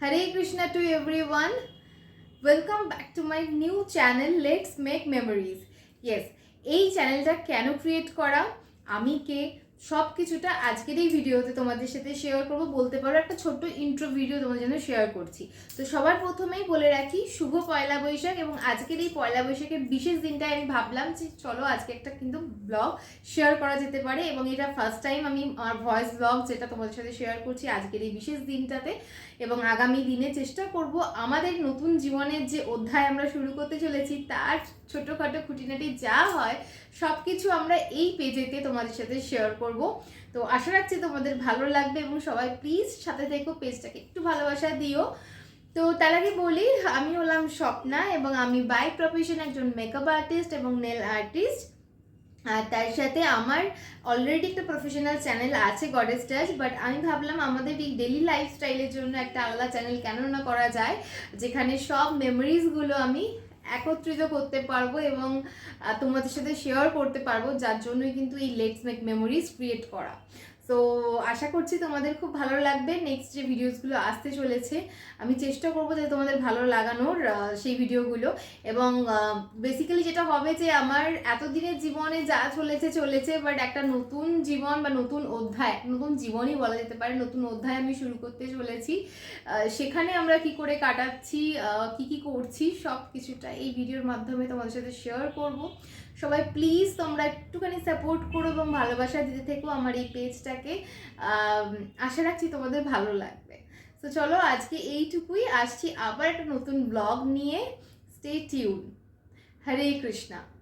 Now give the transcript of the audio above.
Hare Krishna to everyone. Welcome back to my new channel Let's Make Memories. Yes, এই চ্যানেলটা কেন create করা আমি কে সব কিছুটা আজকের এই ভিডিওতে তোমাদের সাথে শেয়ার করব। বলতে পারো একটা ছোট্ট ইন্ট্রো ভিডিও তোমাদের জন্য শেয়ার করছি। তো সবার প্রথমেই বলে রাখি, শুভ পয়লা বৈশাখ এবং আজকের এই পয়লা বৈশাখের বিশেষ দিনটায় আমি ভাবলাম যে চলো আজকে একটা কিন্তু ব্লগ শেয়ার করা যেতে পারে এবং এটা ফার্স্ট টাইম আমি আমার ভয়েস ব্লগ যেটা তোমাদের সাথে শেয়ার করছি আজকের এই বিশেষ দিনটাতে এবং আগামী দিনে চেষ্টা করব আমাদের নতুন জীবনের যে অধ্যায় আমরা শুরু করতে চলেছি, তার ছোটোখাটো খুঁটিনাটি যা হয় সব কিছু আমরা এই পেজেতে তোমাদের সাথে শেয়ার করব। তো আশা রাখছি তোমাদের ভালো লাগবে এবং সবাই প্লিজ সাথে থেকো, পেজটাকে একটু ভালোবাসা দিও। তো তার আগে বলি, আমি হলাম স্বপ্না এবং আমি বাই প্রফেশন একজন মেকআপ আর্টিস্ট এবং নেল আর্টিস্ট আর তার সাথে আমার অলরেডি একটা প্রফেশনাল চ্যানেল আছে গডেস টাচ বাট আমি ভাবলাম আমাদের এই ডেলি লাইফস্টাইলের জন্য একটা আলাদা চ্যানেল কেন না করা যায়, যেখানে সব মেমোরিজগুলো আমি একত্রিত করতে পারব এবং তোমাদের সাথে শেয়ার করতে পারব, যার জন্যই কিন্তু এই লেটস মেক মেমোরিজ ক্রিয়েট করা। তো আশা করছি তোমাদের খুব ভালো লাগবে। নেক্সট যে ভিডিওসগুলো আসতে চলেছে, আমি চেষ্টা করব যে তোমাদের ভালো লাগানোর সেই ভিডিওগুলো এবং বেসিক্যালি যেটা হবে যে আমার এতদিনের জীবনে যা চলেছে চলেছে বাট একটা নতুন জীবন বা নতুন অধ্যায়, নতুন জীবনই বলা যেতে পারে, নতুন অধ্যায় আমি শুরু করতে চলেছি। সেখানে আমরা কি করে কাটাচ্ছি কি কি করছি, সব কিছুটা এই ভিডিওর মাধ্যমে তোমাদের সাথে শেয়ার করব। সবাই প্লিজ তোমরা একটুখানি সাপোর্ট করো এবং ভালোবাসা দিতে থেকো আমার এই পেজটাকে আম, আশা রাখছি তোমাদের ভালো লাগবে। তো চলো আজকে এইটুকুই আসছি আবার একটা নতুন ব্লগ নিয়ে। Stay tune Hare Krishna.